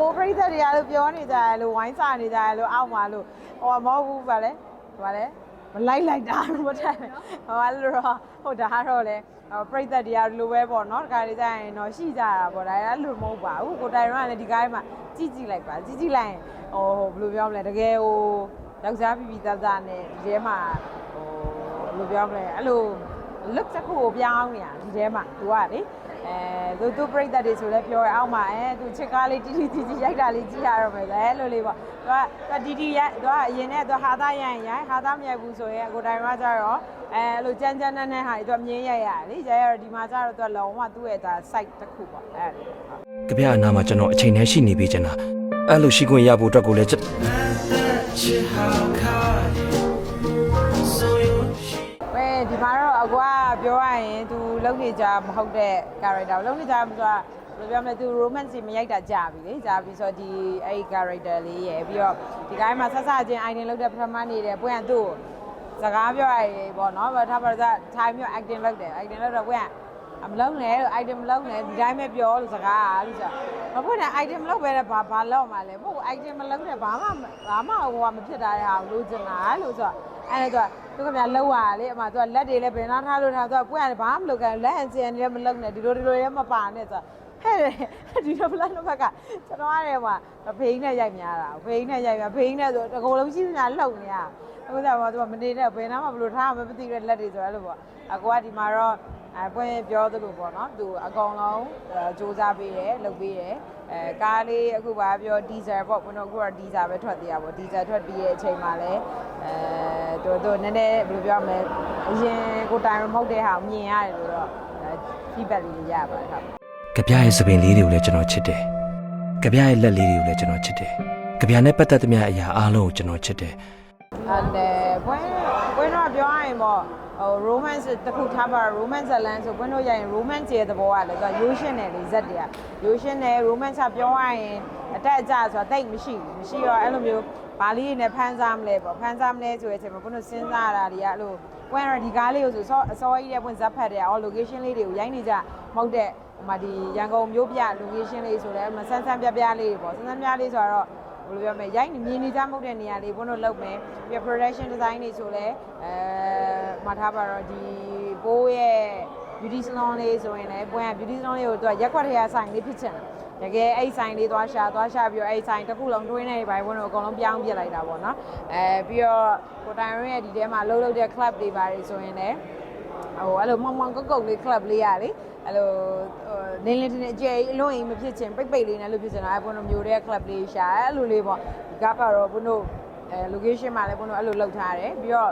ပိုးပြိသက်တွေကလို့ပြောနေကြတယ်လို့ဝိုင်းစာနေကြတယ်လို့အောက်မှာလို့ဟိုမဟုတ်ဘူးဗာလဲဗာလဲမလိုက်လိုက်တာလို့မထက်ဟိုလို့တော့ဟိုဒါကတော့လေပြိသက်တွေကလိုပဲပေါ့နော်တခါလေးကျရင်တော့ရှိကြတာပေါ့ဒါရလို့မဟုတ်ပါဘူးကိုတိုင်ရောကလည်းဒီကားမှာကြည့်ကြည့်လိုက်ပါကြည့်ကြည့်လိုက်ရင်ဟိုဘယ်လိုပြောမလဲတကယ်ဟိုယောက်ျားပြပြသားသားနဲ့ဒီထဲမှာဟိုဘယ်လိုပြောမလဲအဲ့လို look တစ်ခုကိုပြောင်းနေတာဒီထဲမှာ तू ကလေအဲသူသူပြိသက်တွေဆိုလဲပြောရအောင်မှာအဲသူချစ်ကားလေးတီတီတီတီရိုက်တာလေးကြည့်ရတော့မယ်လဲလိုလေးပေါ့သူကသူတီတီရိုက်သူကအရင်နဲ့သူဟာသားရိုက်ရင်ရိုက်ဟာသားမရိုက်ဘူးဆိုရင်ကိုတိုင်ကကြတော့အဲအဲ့လိုကြမ်းကြမ်းနဲ့နဲ့ဟာသူကမြင်းရိုက်ရတယ်လေရိုက်ရတော့ဒီမှာကြတော့သူကလုံးဝသူ့ရဲ့ဒါ site တစ်ခုပေါ့အဲ့ဒါလေးဟုတ်ကြပြအနာမှာကျွန်တော်အချိန်နဲ့ရှိနေပြီကျင်တာအဲ့လိုရှိခွင့်ရဖို့အတွက်ကိုလည်းကျွန်ဝဲဒီမှာတော့ အကွာပြောရရင် तू လုံနေကြမဟုတ်တဲ့ character လုံနေကြမှာဆိုတာဘယ်လိုပြောမလဲ तू romance မရိုက်တာကြာပြီလေကြာပြီဆိုတော့ဒီအဲ့ဒီ character လေးရယ်ပြီးတော့ဒီကိုင်းမှာဆက်ဆက်ချင်း idea လုပ်တဲ့ပထမနေတဲ့ပွင့်ကသူ့ကိုစကားပြောရရင်ပေါ့နော်ဘာသာပါဇာ time မျိုး acting လုပ်တယ် acting လုပ်တော့ပွင့်ကအမလုံးနဲ့လို့ item မလုံးနဲ့ဒီတိုင်းပဲပြောလို့စကားအားလို့ဆိုတော့ မဟုတ်နဲ့ item မလုပ်ပဲနဲ့ဘာဘာလောက်မှလဲမဟုတ် item မလုပ်နဲ့ဘာမှဘာမှဟိုကမဖြစ်တာတဲ့ဟာကိုလိုချင်တာလို့ဆိုတော့အဲ့ဒါသူကသူကများလောက်ရလေအမသူကလက်တွေလည်းဘယ်နာထားလို့ထားသူကပွင့်ရတယ်ဘာမှမလုပ်ကန်လက်အစင်လည်းမလုပ်နဲ့ဒီလိုဒီလိုလည်းမပါနဲ့ဆိုတော့ဟဲ့ဒီလိုပလန်တော့ဘက်ကကျွန်တော်ရတယ်မှာဖေးနဲ့ရိုက်များတာဖေးနဲ့ရိုက်များဖေးနဲ့ဆိုတကောလုံးရှိနေတာလှုပ်နေရအခုကသူကမနေတဲ့ဘယ်နာမှဘလို့ထားမှမသိတဲ့လက်တွေဆိုအဲ့လိုပေါ့အကွာဒီမှာတော့ အဲပွင့်ပြောသလိုပေါ့နော်သူအကောင်လုံးစူးစမ်းပေးတယ်လုပ်ပေးတယ်အဲကားလေးအခုပါပြောဒီဇယ်ပေါ့ဘုံတော့အခုကဒီဇယ်ပဲထွက်သေးတာပေါ့ဒီဇယ်ထွက်ပြီးရဲ့အချိန်မှာလည်းအဲတို့တို့နည်းနည်းဘယ်လိုပြောမလဲအရင်ကိုတိုင်မဟုတ်တဲ့ဟာကိုမြင်ရတယ်လို့တော့ feedback လေးရပါတယ်ဟုတ်ကြပြရဲ့သပင်လေးတွေကိုလည်းကျွန်တော်ချစ်တယ်ကြပြရဲ့လက်လေးတွေကိုလည်းကျွန်တော်ချစ်တယ်ကြပြနဲ့ပတ်သက်သမျှအရာအားလုံးကိုကျွန်တော်ချစ်တယ်အဲ့ဘွန်းဘွ န်းတော့ပြောရရင်ပေါ့ဟို romance တစ်ခုထားပါ romance ဇာတ်လမ်းဆိုဘွန်းတို့ရရင် romance ရဲ့သဘောကလည်းသူကရိုးရှင်းတယ်လေဇက်တွေကရိုးရှင်းတယ် romance ကပြောရရင်အတက်အကျဆိုတာတိတ်မရှိဘူးမရှိတော့အဲ့လိုမျိုးဘာလေးနဲ့ဖန်ဆားမလဲပေါ့ဖန်ဆားမလဲဆိုတဲ့အချိန်မှာဘွန်းတို့စဉ်းစားရတာတွေကအဲ့လိုဘွန်းရဒီကားလေးကိုဆိုအစောကြီးတဲ့ဘွန်းဇက်ဖတ်တယ်အော် location လေးတွေကိုရိုက်နေကြမဟုတ်တဲ့ဟိုမှာဒီရန်ကုန်မြို့ပြ location လေးဆိုလည်းမဆန်းဆန်းပြပြလေးတွေပေါ့ဆန်းဆန်းပြလေးဆိုတော့ ဘယ်လိုပြောမလဲရိုက်နေမြင်နေကြမဟုတ်တဲ့နေရာလေးဘုန်းတို့လုပ်မယ်ပြီးတော့ production design တွေဆိုလဲအဲမှာထားပါတော့ဒီဘိုးရဲ့ beauty salon လေးဆိုရင်လည်းဘွန်းက beauty salon လေးကိုသူကရက်ခွက်ထဲကဆိုင်လေးဖြစ်ချင်တယ်တကယ်အဲ့ဆိုင်လေးသွားရှာသွားရှာပြီးတော့အဲ့ဆိုင်တစ်ခုလုံးတွင်းနေပြီဘုန်းတို့အကုန်လုံးပြောင်းပြလိုက်တာပေါ့နော်အဲပြီးတော့ကိုတိုင်ရွန်းရဲ့ဒီထဲမှာလှုပ်လှုပ်တဲ့ club တွေပါတယ်ဆိုရင်လည်းဟိုအဲ့လိုမောင်မောင်ကုတ်ကုတ်လေး club လေးရလေ အဲ့လိုဟိုနင်းလင်းတင်းအကျယ်အလွန်အိမ်မဖြစ်ချင်ပိတ်ပိတ်လေးနဲ့လို့ဖြစ်ချင်တာအဲ့ဘုန်းတို့မျိုးတဲ့ club လေးရှာအဲ့လိုလေးပေါ့ဒီကကတော့ဘုန်းတို့အဲ location မှာလည်းဘုန်းတို့အဲ့လိုလောက်ထားတယ်ပြီးတော့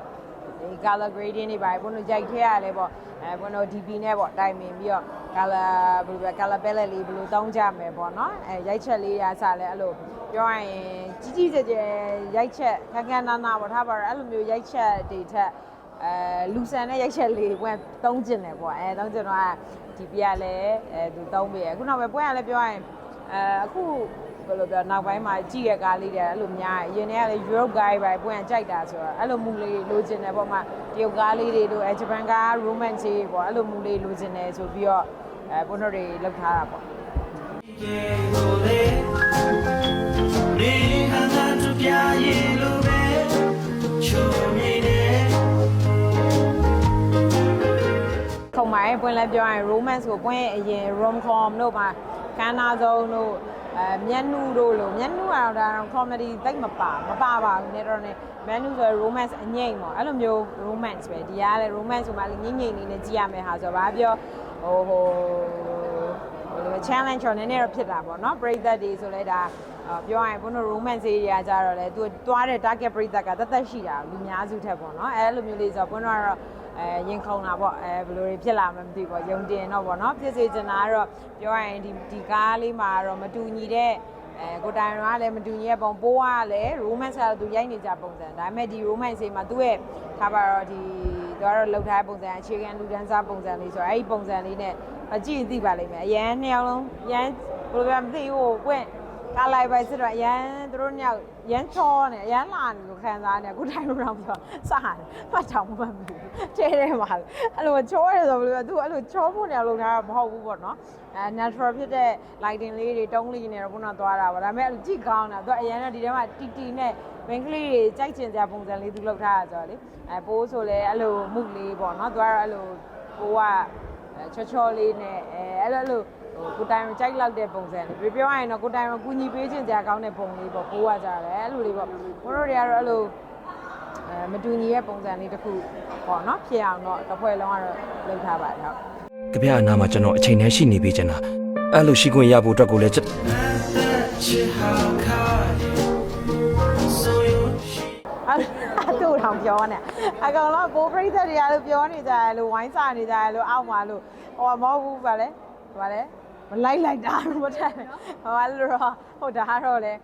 ဒီ color grading တွေပါဘုန်းတို့ရိုက်ထဲရလဲပေါ့အဲဘုန်းတို့ DP နဲ့ပေါ့တိုင်ပင်ပြီးတော့ color ဘယ်လိုပဲ color palette လေးဘယ်လိုတောင်းကြမယ်ပေါ့နော်အဲရိုက်ချက်လေးရစလဲအဲ့လိုပြောရရင်ကြီးကြီးကျယ်ကျယ်ရိုက်ချက်ခန်းခန်းနာနာပေါ့ထားပါတော့အဲ့လိုမျိုးရိုက်ချက်တွေထက် အဲလူဆန်တဲ့ရိုက်ချက်လေးပွဲတုံးကျင်တယ်ပေါ့အဲတုံးကျင်တော့ဒီပြရလဲအဲသူတုံးပေးရခုနောက်ပဲပွဲရလဲပြောရရင်အဲအခုဘယ်လိုပြောနောက်ပိုင်းမှာကြည့်ရကားလေးတွေအဲ့လိုများအရင်တည်းကလေ Europe guy ပဲပွဲကြိုက်တာဆိုတော့အဲ့လိုမူလေးလိုချင်တယ်ပေါ့မှတရုတ်ကားလေးတွေတို့အဲဂျပန်ကား romance တွေပေါ့အဲ့လိုမူလေးလိုချင်တယ်ဆိုပြီးတော့အဲပုံတို့တွေလောက်ထားတာပေါ့ခုံမိုင်း ပွင့်လဲပြောရရင် romance ကိုပွင့်အရင် rom com တို့မှာကန်းနာဆုံးတို့အဲမျက်နှူတို့လို့မျက်နှူကတော့ဒါတော့ comedy တိတ်မပါမပါပါဘူးနေတော့နေမျက်နှူဆို romance အငိမ့်ပေါ့အဲ့လိုမျိုး romance ပဲဒီကလည်း romance ဆိုမှလည်းငိမ့်ငိမ့်လေးနဲ့ကြည့်ရမယ်ဟာဆိုတော့ဘာပြောဟိုဟိုဘယ်လိုလဲ challenge တော့နည်းနည်းတော့ဖြစ်တာပေါ့နော်ပရိသတ်တွေဆိုလဲဒါအော်ပြောရရင်ဘုန်းတို့ romance တွေရာကြတော့လေသူတွားတဲ့ target ပရိသတ်ကတသက်ရှိတာလူများစုထက်ပေါ့နော်အဲလိုမျိုးလေးဆိုတော့ဘုန်းတို့ကတော့ အဲရင်ခုန်တာပေါ့အဲဘယ်လိုတွေဖြစ်လာမှမသိဘူးပေါ့ယုံတင်တော့ပေါ့နော်ဖြစ်စေချင်တာကတော့ပြောရရင်ဒီဒီကားလေးမှာတော့မတူညီတဲ့အဲကိုတိုင်ရောကလည်းမတူညီတဲ့ပုံပိုးကလည်း romance ကတော့သူရိုက်နေကြပုံစံဒါပေမဲ့ဒီ romance တွေမှာသူ့ရဲ့ထားပါတော့ဒီသူကတော့လှုပ်ထားတဲ့ပုံစံအခြေခံလူဒန်းစားပုံစံလေးဆိုတော့အဲ့ဒီပုံစံလေးနဲ့အကြည့်သိပါလိမ့်မယ်အရန်နှစ်ယောက်လုံးအရန်ဘယ်လိုပြောမသိဘူးကိုကွင့်ကားလိုက်ပဲစစ်တော့အရန်သူတို့ညောက် ရမ်းချောနေအရန်လာနေလို့ခံစားနေအခုတိုင်းလို့တော့ပြောစားတယ်ဖတ်ချောင်းမမှတ်ဘူးကျဲတယ်ပါအဲ့လိုချောတယ်ဆိုလို့သူအဲ့လိုချောဖို့နေလို့ထားတာမဟုတ်ဘူးပေါ့နော်အဲ natural ဖြစ်တဲ့ lighting လေးတွေတုံးလေးနဲ့တော့ခုနသွားတာပါဒါပေမဲ့အဲ့လိုကြည့်ကောင်းတာသူအရန်တော့ဒီထဲမှာတီတီနဲ့မင်းကလေးတွေကြိုက်ချင်ကြပုံစံလေးသူလောက်ထားတာဆိုတော့လေအဲပိုးဆိုလဲအဲ့လိုမှုလေးပေါ့နော်သူကတော့အဲ့လိုပိုးကချောချောလေးနဲ့အဲအဲ့လိုအဲ့လို ဟိုကိုတိုင်ကြိုက်လောက်တဲ့ပုံစံလေးပြောရရင်တော့ကိုတိုင်ကူညီပေးချင်ကြကောင်းတဲ့ပုံလေးပေါ့ပိုးကကြတယ်အဲ့လိုလေးပေါ့ဘိုးတို့တွေကတော့အဲ့လိုအဲမတူညီရဲ့ပုံစံလေးတစ်ခုပေါ့နော်ဖြစ်အောင်တော့တစ်ဖွဲ့လုံးကတော့လုပ်ထားပါတယ်ဟုတ်ကြပြအနာမှာကျွန်တော်အချိန်နဲ့ရှိနေပြီကျွန်တော်အဲ့လိုရှိခွင့်ရဖို့အတွက်ကိုလည်းကျွန်အဲ့တူတောင်ပြောနေအကောင်တော့ဘိုးပရိသတ်တွေကလို့ပြောနေကြတယ်လို့ဝိုင်းစာနေကြတယ်လို့အောက်မှာလို့ဟိုမဟုတ်ဘူးဗာလဲဗာလဲ မလိုက်လိုက်တာလို့မထက်ဟိုအဲ့လိုတော့ဟိုဒါကတော့လေ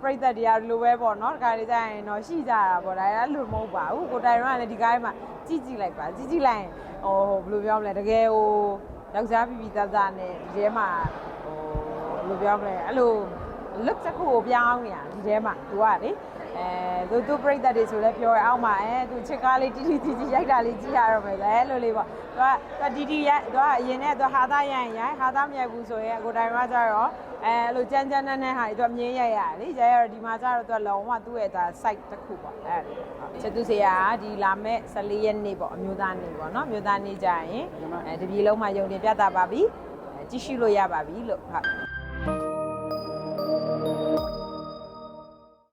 ပရိသတ်တွေကလိုပဲပေါ့နော်ဒီကားလေးကြရင်တော့ရှိကြတာပေါ့ဒါအဲ့လိုမဟုတ်ပါဘူးကိုတိုင်ရောကလည်းဒီကားလေးမှာကြည့်ကြည့်လိုက်ပါကြည့်ကြည့်လိုက်ရင်ဟိုဘယ်လိုပြောမလဲတကယ်ဟိုယောက်ျားပြပြသားသားနဲ့ဒီထဲမှာဟိုဘယ်လိုပြောမလဲအဲ့လို look တစ်ခုကိုပြောင်းနေတာဒီထဲမှာသူကလေအဲသူသူပြိတ္တတွေဆိုလဲပြောရအောင်ပါအဲသူချစ်ကားလေးတီတီတီတီရိုက်တာလေးကြည့်ရတော့မယ်လေလို့လေးပေါ့သူကသူတီတီရိုက်သူကအရင်နဲ့သူဟာသားရိုက်ရင်ရိုက်ဟာသားမရိုက်ဘူးဆိုရင်ကိုတိုင်ကကြတော့အဲအဲ့လိုကြမ်းကြမ်းနဲ့နဲ့ဟာသူကမြင်းရိုက်ရတယ်လေရိုက်ရတော့ဒီမှာကျတော့သူကလုံးဝသူ့ရဲ့ဒါ site တစ်ခုပေါ့အဲ့ဒါချက်သူစရာဒီလာမဲ့14ရက်နေ့ပေါ့အမျိုးသားနေ့ပေါ့နော်အမျိုးသားနေ့ကြရင်အဲတပြည်လုံးမှာယုံတင်ပြတာပါပြီအဲကြည့်ရှုလို့ရပါပြီလို့ဟုတ်